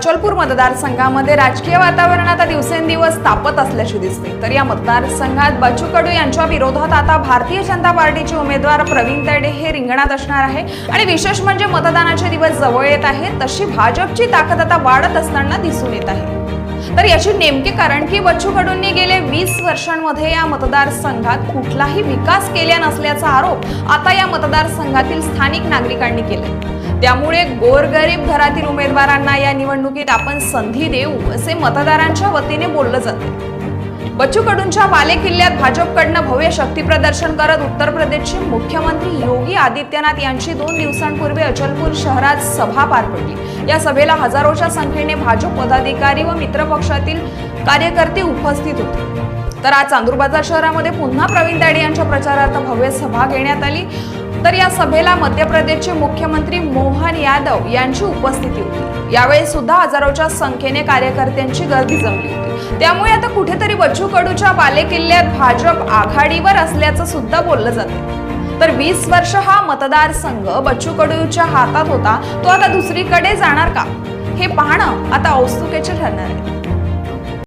अचलपूर मतदारसंघामध्ये राजकीय वातावरण आता दिवसेंदिवस तापत असल्याचे दिसते. तर या मतदारसंघात बच्चू कडू यांच्या विरोधात आता भारतीय जनता पार्टीचे उमेदवार प्रवीण तरडे हे रिंगणात असणार आहे. आणि विशेष म्हणजे मतदानाचे दिवस जवळ येत आहेत तशी भाजपची ताकद आता वाढत असताना दिसून येत आहे. तर याची नेमके कारण की बच्चू कडूंनी गेले वीस वर्षांमध्ये या मतदारसंघात कुठलाही विकास केला नसल्याचा आरोप आता या मतदारसंघातील स्थानिक नागरिकांनी केलाय. त्यामुळे गोरगरीब घरातील उमेदवारांना या निवडणुकीत आपण संधी देऊ असे मतदारांच्या वतीने बोललं जाते. बच्चू कडूंच्या बालेकिल्ल्यात भाजपकडनं भव्य शक्ती प्रदर्शन करत उत्तर प्रदेशचे मुख्यमंत्री योगी आदित्यनाथ यांची दोन दिवसांपूर्वी अचलपूर शहरात सभा पार पडली. या सभेला हजारोच्या संख्येने भाजप पदाधिकारी व मित्रपक्षातील कार्यकर्ते उपस्थित होते. तर आज चांदूरबाजार शहरामध्ये पुन्हा प्रवीण दाडे यांच्या प्रचारार्थ भव्य सभा घेण्यात आली. तर या सभेला मध्य प्रदेशचे मुख्यमंत्री मोहन यादव यांची उपस्थिती होती. यावेळी सुद्धा हजारोच्या संख्येने कार्यकर्त्यांची गर्दी जमली होती. त्यामुळे आता कुठेतरी बच्चू कडूच्या बालेकिल्ल्यात भाजप आघाडीवर असल्याचं सुद्धा बोललं जाते. तर वीस वर्ष हा मतदारसंघ बच्चू कडूच्या हातात होता तो आता दुसरीकडे जाणार का? हे पाहणं आता औत्सुक्याचे ठरणार आहे.